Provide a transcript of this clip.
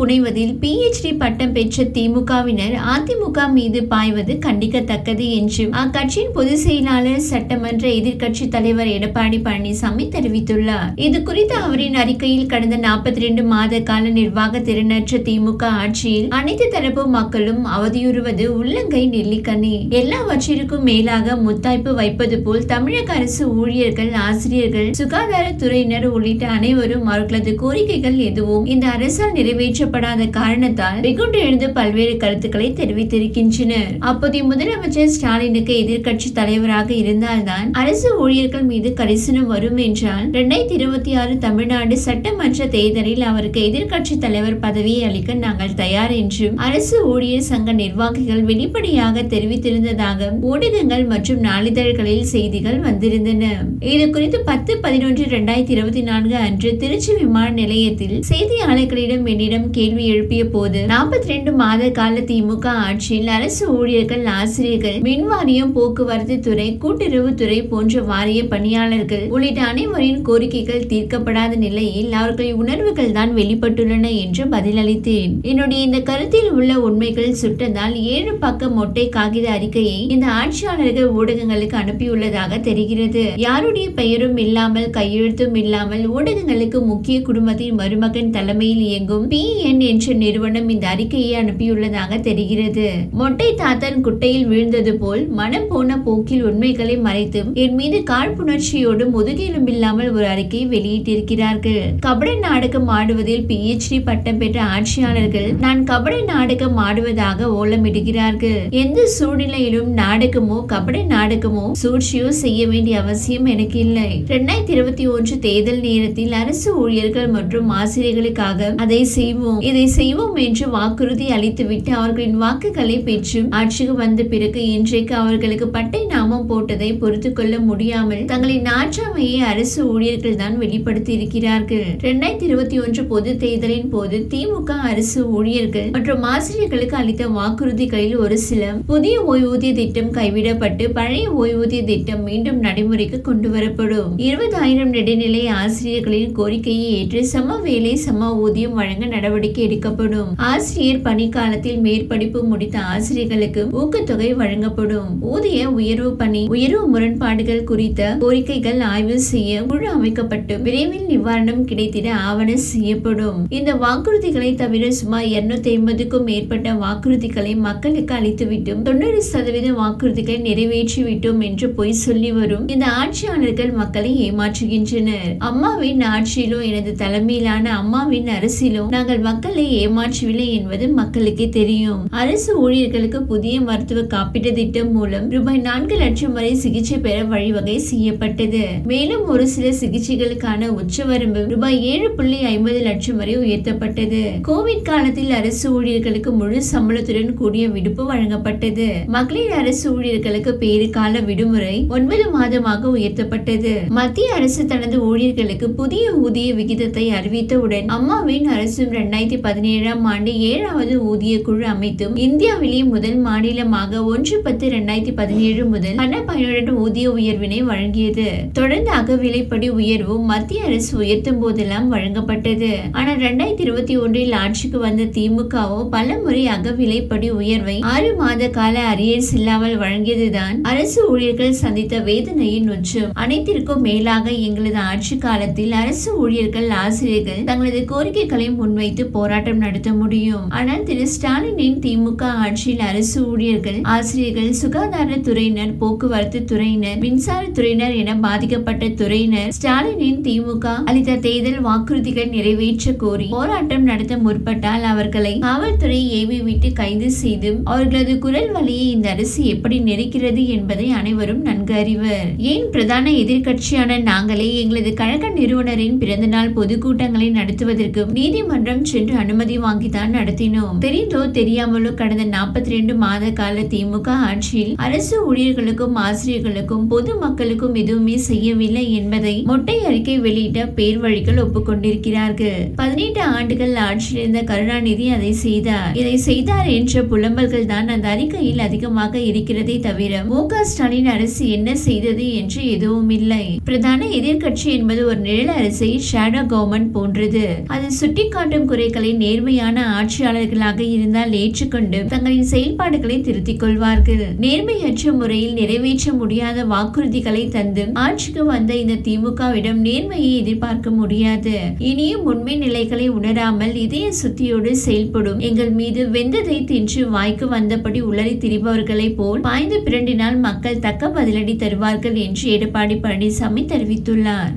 புனைவதில் PhD பட்டம் பெற்ற திமுகவினர் அதிமுக மீது பாய்வது கண்டிக்கத்தக்கது என்று அக்கட்சியின் பொதுச் செயலாளர் சட்டமன்ற எதிர்க்கட்சி தலைவர் எடப்பாடி பழனிசாமி தெரிவித்துள்ளார். இது குறித்து அவரின் அறிக்கையில் கடந்த நாற்பத்தி ரெண்டு மாத கால நிர்வாக திறனற்ற திமுக ஆட்சியில் அனைத்து தரப்பு மக்களும் அவதியுறுவது உள்ளங்கை நெல்லிக்கனி எல்லாவற்றிற்கும் மேலாக முத்தாய்ப்பு வைப்பது போல் தமிழக அரசு ஊழியர்கள் ஆசிரியர்கள் சுகாதாரத்துறையினர் உள்ளிட்ட அனைவரும் அவர்களது கோரிக்கைகள் எதுவும் இந்த அரசால் நிறைவேற்ற நிறைவேற்றப்படாத காரணத்தால் வெகுண்டு எழுந்து பல்வேறு கருத்துக்களை தெரிவித்திருக்கின்றனர் அப்போதைய முதலமைச்சர் ஸ்டாலினுக்கு எதிர்கட்சி தலைவராக இருந்தால்தான் அரசு ஊழியர்கள் மீது கரிசனம் வரும் என்றால் இரண்டாயிரத்தி இருபத்தி ஆறு தமிழ்நாடு சட்டமன்ற தேர்தலில் அவருக்கு எதிர்கட்சி தலைவர் பதவியை அளிக்க நாங்கள் தயார் என்றும் அரசு ஊழியர் சங்க நிர்வாகிகள் வெளிப்படையாக தெரிவித்திருந்ததாக ஊடகங்கள் மற்றும் நாளிதழ்களில் செய்திகள் வந்திருந்தன. இது குறித்து பத்து பதினொன்று இரண்டாயிரத்தி இருபத்தி நான்கு அன்று திருச்சி விமான நிலையத்தில் செய்தியாளர்களிடம் என்னிடம் கேள்வி எழுப்பிய போது நாற்பத்தி ரெண்டு மாத கால திமுக ஆட்சியில் அரசு ஊழியர்கள் ஆசிரியர்கள் மின்வாரியம் போக்குவரத்து துறை கூட்டுறவு துறை போன்ற வாரிய பணியாளர்கள் உள்ளிட்ட அனைவரின் கோரிக்கைகள் தீர்க்கப்படாத நிலையில் அவர்களின் உணர்வுகள் தான் வெளிப்பட்டுள்ளன என்று பதிலளித்தேன். என்னுடைய இந்த கருத்தில் உள்ள உண்மைகள் சுட்டதால் ஏழு பக்க மொட்டை காகித அறிக்கையை இந்த ஆட்சியாளர்கள் ஊடகங்களுக்கு அனுப்பியுள்ளதாக தெரிகிறது. யாருடைய பெயரும் இல்லாமல் கையெழுத்தும் இல்லாமல் ஊடகங்களுக்கு முக்கிய குடும்பத்தின் மருமகன் தலைமையில் இயங்கும் பி. என் என்ற நிறுவனம் இந்த அறிக்கையை அனுப்பியுள்ளதாக தெரிகிறது. மொட்டை தாத்தன் குட்டையில் வீழ்ந்தது போல் மனம் போன போக்கில் உண்மைகளை மறைத்தும் என் மீது காழ்ப்புணர்ச்சியோடு முதுகெலும்பில்லாமல் ஒரு அறிக்கையை வெளியிட்டிருக்கிறார்கள். கபட நாடகம் ஆடுவதில் பிஹெச்டி பட்டம் பெற்ற ஆட்சியாளர்கள் நான் கபட நாடகம் ஆடுவதாக ஓலமிடுகிறார்கள். எந்த சூழ்நிலையிலும் நாடகமோ கபட நாடகமோ சூழ்ச்சியோ செய்ய வேண்டிய அவசியம் எனக்கு இல்லை. இரண்டாயிரத்தி இருபத்தி ஒன்று தேர்தல் நேரத்தில் அரசு ஊழியர்கள் மற்றும் ஆசிரியர்களுக்காக அதை செய்வோம். இதை செய்வோம் என்று வாக்குறுதி அளித்துவிட்டு அவர்களின் வாக்குகளை பெற்றும் ஆட்சிக்கு வந்த பிறகு இன்றைக்கு அவர்களுக்கு பட்டை நாமம் போட்டதை பொறுத்து கொள்ள முடியாமல் தங்களின் நாற்றாமையை அரசு ஊழியர்கள் தான் வெளிப்படுத்தி இருக்கிறார்கள் இரண்டாயிரத்தி இருபத்தி ஒன்று பொது தேர்தலின் போது திமுக அரசு ஊழியர்கள் மற்றும் ஆசிரியர்களுக்கு அளித்த வாக்குறுதிகளில் ஒரு சில புதிய ஓய்வூதிய திட்டம் கைவிடப்பட்டு பழைய ஓய்வூதிய திட்டம் மீண்டும் நடைமுறைக்கு கொண்டு வரப்படும் இருபதாயிரம் நெடுநிலை ஆசிரியர்களின் கோரிக்கையை ஏற்று சம வேலை சம ஊதியம் வழங்க நடவடிக்கை எடுக்கப்படும். ஆசிரியர் பணிக்காலத்தில் மேற்படிப்பு முடித்த ஆசிரியர்களுக்கு ஊக்கத்தொகை வழங்கப்படும். ஊதிய உயர்வு பணி உயர்வு முரண்பாடுகள் குறித்த கோரிக்கைகள் ஆய்வு செய்ய குழு அமைக்கப்பட்டு விரைவில் நிவாரணம் கிடைத்திட ஆவண செய்யப்படும். இந்த வாக்குறுதிகளை தவிர சுமார் இருநூத்தி ஐம்பதுக்கும் மேற்பட்ட வாக்குறுதிகளை மக்களுக்கு அளித்துவிட்டும் தொண்ணூறு சதவீத வாக்குறுதிகளை நிறைவேற்றிவிட்டோம் என்று பொய் சொல்லி வரும் இந்த ஆட்சியாளர்கள் மக்களை ஏமாற்றுகின்றனர். அம்மாவின் ஆட்சியிலும் எனது தலைமையிலான அம்மாவின் அரசிலும் நாங்கள் மக்களை ஏமாற்றவில்லை என்பது மக்களுக்கே தெரியும். அரசு ஊழியர்களுக்கு புதிய மருத்துவ காப்பீட்டு திட்டம் மூலம் ரூபாய் நான்கு லட்சம் வரை சிகிச்சை பெற வழிவகை செய்யப்பட்டது. மேலும் ஒரு சில சிகிச்சைகளுக்கான உச்சவரம்பு ரூபாய் ஏழு புள்ளி ஐம்பது லட்சம் வரை உயர்த்தப்பட்டது. கோவிட் காலத்தில் அரசு ஊழியர்களுக்கு முழு சம்பளத்துடன் கூடிய விடுப்பு வழங்கப்பட்டது. மகளிர் அரசு ஊழியர்களுக்கு பேறுகால விடுமுறை ஒன்பது மாதமாக உயர்த்தப்பட்டது. மத்திய அரசு தனது ஊழியர்களுக்கு புதிய ஊதிய விகிதத்தை அறிவித்தவுடன் அம்மாவின் அரசும் இரண்டாயிரத்தி பதினேழாம் ஆண்டு ஏழாவது ஊதிய குழு அமைத்தும் இந்தியாவிலேயே முதல் மாநிலமாக ஒன்று பத்து இரண்டாயிரத்தி பதினேழு முதல் பண பயனுடன் ஊதிய உயர்வினை வழங்கியது. தொடர்ந்து அகவிலைப்படி உயர்வு மத்திய அரசு உயர்த்தும் போதெல்லாம் வழங்கப்பட்டது. ஆனால் இரண்டாயிரத்தி இருபத்தி ஒன்றில் ஆட்சிக்கு வந்த திமுகவோ பல முறை அகவிலைப்படி உயர்வை ஆறு மாத கால அரியர்ஸ் இல்லாமல் வழங்கியதுதான் அரசு ஊழியர்கள் சந்தித்த வேதனையின் உச்சம். அனைத்திற்கும் மேலாக எங்களது ஆட்சி காலத்தில் அரசு ஊழியர்கள் ஆசிரியர்கள் தங்களது கோரிக்கைகளை முன்வைத்து போராட்டம் நடத்த முடியும். ஆனால் திரு ஸ்டாலினின் திமுக ஆட்சியில் அரசு ஊழியர்கள் ஆசிரியர்கள் சுகாதாரத்துறையினர் போக்குவரத்து துறையினர் மின்சாரத்துறையினர் என பாதிக்கப்பட்ட துறையினர் ஸ்டாலினின் திமுக அளித்த தேர்தல் வாக்குறுதிகள் நிறைவேற்ற கோரி போராட்டம் நடத்த முற்பட்டால் அவர்களை காவல்துறை ஏவி விட்டு கைது செய்தும் அவர்களது குரல் வழியை இந்த அரசு எப்படி நெருக்கிறது என்பதை அனைவரும் நன்கு அறிவர். ஏன் பிரதான எதிர்கட்சியான நாங்களே எங்களது கழக நிறுவனரின் பிறந்தநாள் பொதுக்கூட்டங்களை நடத்துவதற்கு நீதிமன்றம் சென்று அனுமதி வாங்கித்தான் நடத்தினோம். தெரிந்தோ தெரியாமலோ கடந்த நாற்பத்தி ரெண்டு மாத கால திமுக ஆட்சியில் அரசு ஊழியர்களுக்கும் ஆசிரியர்களுக்கும் பொது மக்களுக்கும் எதுவுமே செய்யவில்லை என்பதை மொட்டை அறிக்கை வெளியிட்ட பேர் வழிகள் ஒப்புக்கொண்டிருக்கிறார்கள். பதினெட்டு ஆண்டுகள் ஆட்சியில் இருந்த கருணாநிதி அதை செய்தார். இதை செய்தார் என்ற புலம்பல்கள் தான் அந்த அறிக்கையில் அதிகமாக இருக்கிறதே தவிர மு ஸ்டாலின் அரசு என்ன செய்தது என்று எதுவும் இல்லை பிரதான எதிர்கட்சி என்பது ஒரு நிழல் அரசை ஷேடோ கவர்மெண்ட் போன்றது. அது சுட்டிக்காட்டும் குறை வாக்குறுதிகளை நேர்மையான ஆட்சியாளர்களாக இருந்தால் ஏற்றுக்கொண்டு தங்களின் செயல்பாடுகளை திருத்திக் கொள்வார்கள். நேர்மையற்ற முறையில் நிறைவேற்ற முடியாத வாக்குறுதிகளை தந்து ஆட்சிக்கு வந்த இந்த திமுகவிடம் நேர்மையை எதிர்பார்க்க முடியாது. இனியும் உண்மை நிலைகளை உணராமல் இதய சுத்தியோடு செயல்படும் எங்கள் மீது வெந்ததை தின்று வாய்க்கு வந்தபடி உளறி திரிபவர்களைப் போல் பாய்ந்து பிரண்டினால் மக்கள் தக்க பதிலடி தருவார்கள் என்று எடப்பாடி பழனிசாமி தெரிவித்துள்ளார்.